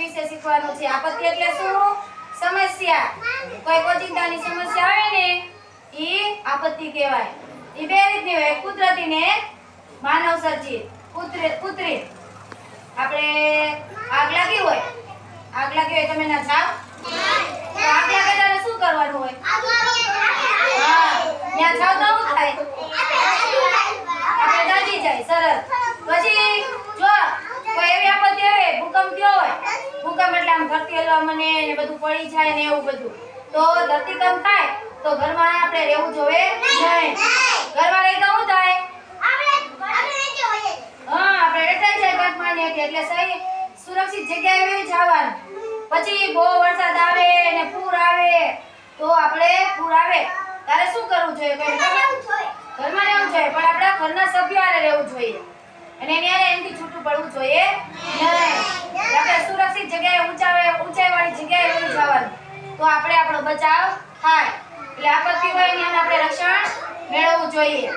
વિશે શીખવાનું છે. આપત્તિ એટલે શું? સમસ્યા. કોઈ ઓચિંતાની સમસ્યા આવે ને એ આપત્તિ કહેવાય. એ બે રીતની હોય. કુદરતી ને માનવ સર્જિત. કુદરતી આપણે આગ લાગી હોય? આગ લાગી હોય તમે ના જાવ આગ લાગે ત્યારે શું કરવાનું હોય? હા, ત્યાં જાવ તો શું થાય આપણે દાજી જાય સરસ પછી જો કોઈ એવી આપત્તિ આવે ભૂકંપ થયો હોય ભૂકંપ એટલે મને ને બધું પડી જાય ને એવું બધું. તો ધરતીકંપ થાય તો ઘરમાં આપણે રહેવું જોવે નહીં. ઘરમાં રહી તો શું થાય હા આપણે રટાઈ જાય ઘરમાં ને એટલે સહી સુરક્ષિત જગ્યાએ જવાનું. પછી બહુ વરસાદ આવે ને પૂર આવે તો આપણે પૂર આવે. ત્યારે શું કરવું જોઈએ? ઘરમાં રહેવું જોઈએ. પણ આપણા ઘરના સભ્યો રહેવું જોઈએ. અને એને એનાથી છૂટું પડવું જોઈએ નહીં આપણે સુરક્ષિત જગ્યાએ ઊંચાઈ ઊંચાઈવાળી જગ્યાએ વહી જવાનું તો આપણે આપણો બચાવ થાય. એટલે આપત્તિ હોય એની આપણે રક્ષણ મેળવવું જોઈએ.